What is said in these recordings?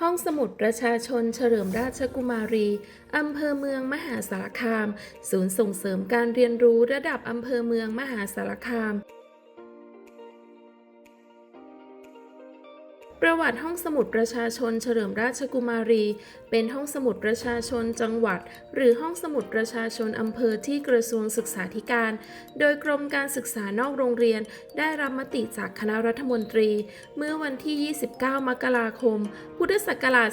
ห้องสมุดประชาชนเฉลิมราชกุมารี อำเภอเมืองมหาสารคาม ศูนย์ส่งเสริมการเรียนรู้ระดับอำเภอเมืองมหาสารคาม ประวัติห้องสมุดประชาชนเฉลิมราชกุมารี เป็นห้องสมุดประชาชนจังหวัด หรือห้องสมุดประชาชนอำเภอที่กระทรวงศึกษาธิการ โดยกรมการศึกษานอกโรงเรียนได้รับมติจากคณะรัฐมนตรี เมื่อวันที่ 29 มกราคม พุทธศักราช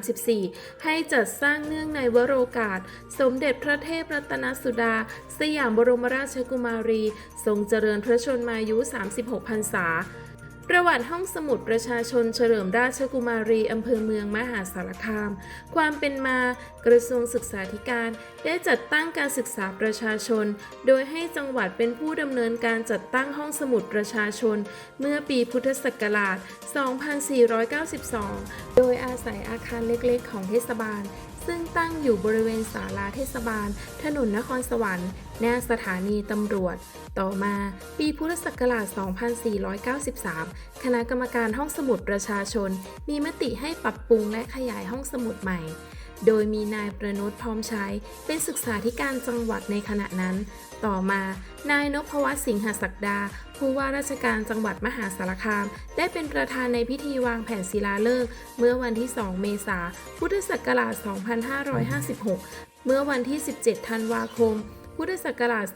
2534 ให้จัดสร้างเนื่องในวโรกาส สมเด็จพระเทพรัตนสุดา สยามบรมราชกุมารี ทรงเจริญพระชนมายุ 36 พรรษา ประวัติห้องสมุดประชาชนเฉลิมราชกุมารีอำเภอเมืองมหาสารคาม ความเป็นมากระทรวงศึกษาธิการได้จัดตั้งการศึกษาประชาชน โดยให้จังหวัดเป็นผู้ดำเนินการจัดตั้งห้องสมุดประชาชน เมื่อปีพุทธศักราช 2492 โดยอาศัยอาคารเล็กๆ ของเทศบาล ซึ่งตั้งอยู่บริเวณศาลาเทศบาล ถนนนครสวรรค์ หน้าสถานีตำรวจ ต่อมาปีพุทธศักราช 2493 คณะกรรมการห้องสมุดประชาชน มีมติให้ปรับปรุงและขยายห้องสมุดใหม่ โดยมีนายประนุษพร้อมใช้เป็นศึกษาธิการจังหวัดในขณะนั้น ต่อมา นายนพวัฒน์สิงหศักดา ผู้ว่าราชการจังหวัดมหาสารคาม ได้เป็นประธานในพิธีวางแผ่นศิลาฤกษ์เมื่อวันที่ 2 เมษายนพุทธศักราช 2556 เมื่อวันที่ 17 ธันวาคม พุทธศักราช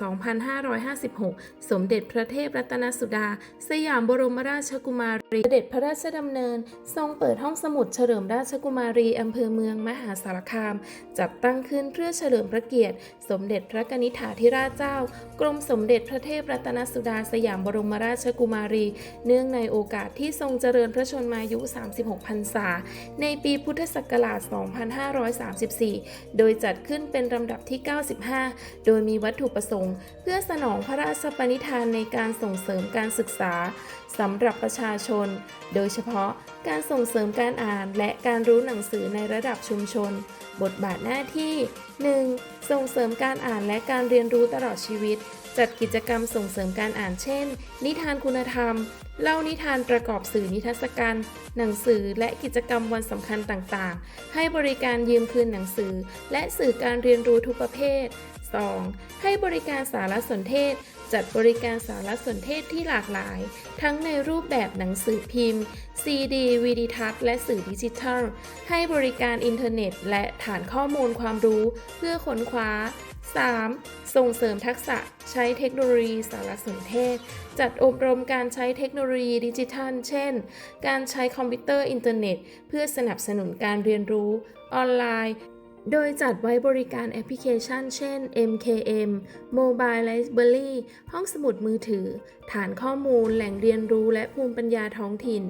2556 สมเด็จพระเทพรัตนสุดา สยามบรมราชกุมารีเสด็จพระราชดำเนิน ทรงเปิดห้องสมุดเฉลิมราชกุมารีอำเภอเมืองมหาสารคาม จัดตั้งขึ้นเพื่อเฉลิมพระเกียรติ สมเด็จพระกนิษฐาธิราชเจ้า กรมสมเด็จพระเทพรัตนสุดา สยามบรมราชกุมารี เนื่องในโอกาสที่ทรงเจริญพระชนมายุ 36 พรรษา ในปีพุทธศักราช 2534 โดยจัดขึ้นเป็นลำดับที่ 95 โดยมีวัตถุประสงค์ เพื่อสนองพระราชปณิธานในการส่งเสริมการศึกษาสำหรับประชาชน โดยเฉพาะ การส่งเสริมการอ่านและการรู้หนังสือในระดับชุมชน บทบาทหน้าที่ 1. ส่งเสริมการอ่านและการเรียนรู้ตลอดชีวิต จัดกิจกรรมส่งเสริมการอ่านเช่น นิทานคุณธรรม เล่านิทานประกอบสื่อนิทรรศการหนังสือและกิจกรรมวันสำคัญต่างๆ ให้บริการยืมคืนหนังสือ และสื่อการเรียนรู้ทุกประเภท 2. ให้บริการสารสนเทศ จัดบริการสารสนเทศที่หลากหลาย ทั้งในรูปแบบหนังสือพิมพ์ ซีดีวีดีทัศน์และสื่อดิจิทัล ให้บริการอินเทอร์เน็ต และฐานข้อมูลความรู้เพื่อค้นคว้า 3. ส่งเสริมทักษะใช้เทคโนโลยีสารสนเทศ จัดอบรมการใช้เทคโนโลยีดิจิทัล เช่น การใช้คอมพิวเตอร์อินเทอร์เน็ต เพื่อสนับสนุนการเรียนรู้ออนไลน์ โดยจัดไว้บริการแอปพลิเคชัน เช่น MKM Mobile Library ห้องสมุดมือถือ ฐานข้อมูล แหล่งเรียนรู้และภูมิปัญญาท้องถิ่น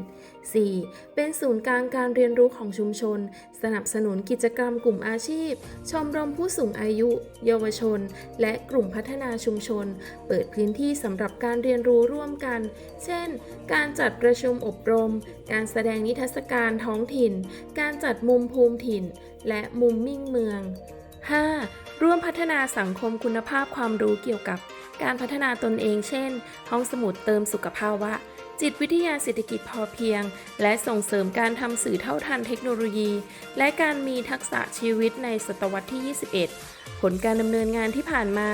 4. เป็นศูนย์กลางการเรียนรู้ของชุมชน สนับสนุนกิจกรรมกลุ่มอาชีพ ชมรมผู้สูงอายุ เยาวชน และกลุ่มพัฒนาชุมชน เปิดพื้นที่สำหรับการเรียนรู้ร่วมกัน เช่น การจัดประชุมอบรม การแสดงนิทรรศการท้องถิ่น การจัดมุมภูมิถิ่นและมุมมิ่งเมือง 5. ร่วมพัฒนาสังคมคุณภาพความรู้เกี่ยวกับ การพัฒนาตนเอง เช่น ห้องสมุดเติมสุขภาวะ จิตวิทยาเศรษฐกิจพอเพียง และส่งเสริมการทำสื่อเท่าทันเทคโนโลยี และการมีทักษะชีวิตในศตวรรษที่ 21 ผลการดำเนินงานที่ผ่านมา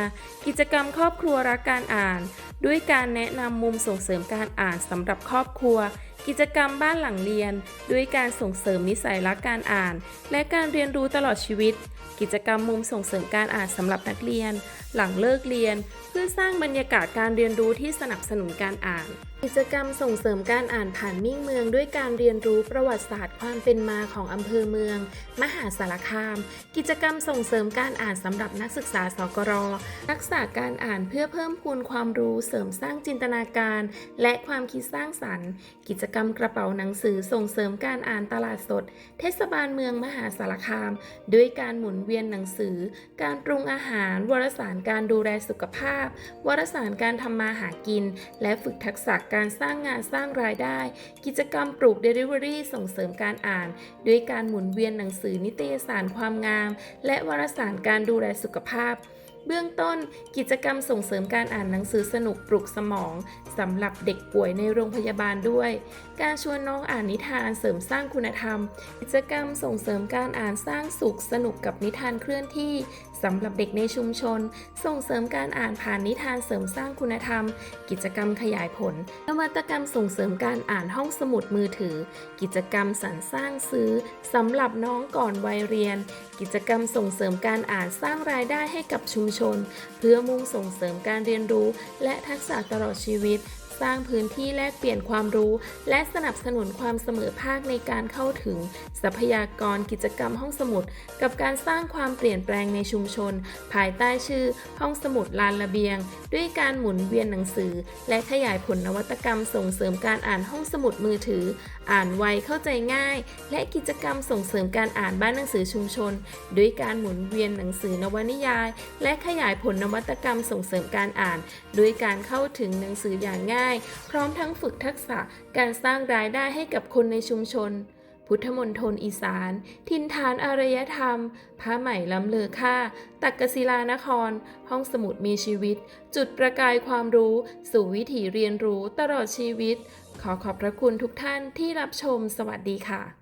กิจกรรมครอบครัวรักการอ่าน ด้วยการแนะนำมุมส่งเสริมการอ่านสำหรับครอบครัว กิจกรรมบ้านหลังเรียน ด้วยการส่งเสริมนิสัยรักการอ่าน และการเรียนรู้ตลอดชีวิต กิจกรรมมุมส่งเสริมการอ่านสำหรับนักเรียน หลังเลิกเรียน เพื่อสร้างบรรยากาศการเรียนรู้ที่สนับสนุนการอ่าน กิจกรรมส่งเสริมการอ่านผ่านมิ่งเมือง ด้วยการเรียนรู้ประวัติศาสตร์ความเป็นมาของอำเภอเมือง มหาสารคาม กิจกรรมส่งเสริมการอ่านสำหรับนักศึกษาสกรทักษะการอ่านเพื่อเพิ่มพูนความรู้เสริมสร้างจินตนาการ และความคิดสร้างสรรค์ กิจกรรมกระเป๋าหนังสือส่งเสริมการอ่านตลาดสด เทศบาลเมืองมหาสารคาม ด้วยการหมุนเวียนหนังสือ การปรุงอาหาร วารสารการดูแลสุขภาพ วารสารการทำมาหากิน และฝึกทักษะการสร้างงานสร้างรายได้ กิจกรรมปลูก Delivery ส่งเสริมการอ่าน ด้วยการหมุนเวียนหนังสือนิตยสารความงาม และวารสารการดูแลสุขภาพ เบื้องต้นกิจกรรมส่งเสริมการอ่านหนังสือสนุกปลุกสมองสำหรับเด็กป่วยในโรงพยาบาลด้วย การชวนน้องอ่านนิทานเสริมสร้างคุณธรรม กิจกรรมส่งเสริมการอ่านสร้างสุขสนุกกับนิทานเคลื่อนที่สำหรับเด็กในชุมชน ส่งเสริมการอ่านผ่านนิทานเสริมสร้างคุณธรรม กิจกรรมขยายผลนวัตกรรมส่งเสริมการอ่านห้องสมุดมือถือ กิจกรรมสรรสร้างซื้อสำหรับน้องก่อนวัยเรียน กิจกรรมส่งเสริมการอ่านสร้างรายได้ให้กับชุมชน เพื่อมุ่งส่งเสริมการเรียนรู้และทักษะตลอดชีวิต สร้างพื้นที่แลกเปลี่ยนความรู้ และสนับสนุนความเสมอภาคในการเข้าถึง ทรัพยากรกิจกรรมห้องสมุด กับการสร้างความเปลี่ยนแปลงในชุมชน ภายใต้ชื่อ ห้องสมุดลานระเบียง ด้วยการหมุนเวียนหนังสือ และขยายผลนวัตกรรมส่งเสริมการอ่านห้องสมุดมือถือ อ่านไวเข้าใจง่าย และกิจกรรมส่งเสริมการอ่านบ้านหนังสือชุมชน ด้วยการหมุนเวียนหนังสือนวนิยาย และขยายผลนวัตกรรมส่งเสริมการอ่าน ด้วยการเข้าถึงหนังสืออย่างง่ายพร้อมทั้งฝึกทักษะการสร้างรายได้ให้กับคนในชุมชน พุทธมณฑลอีสาน ทินฐานอารยธรรม ผ้าไหมล้ำเลอค่า ตักกศิลานคร ห้องสมุดมีชีวิต จุดประกายความรู้ สู่วิถีเรียนรู้ตลอดชีวิต ขอขอบพระคุณทุกท่านที่รับชม สวัสดีค่ะ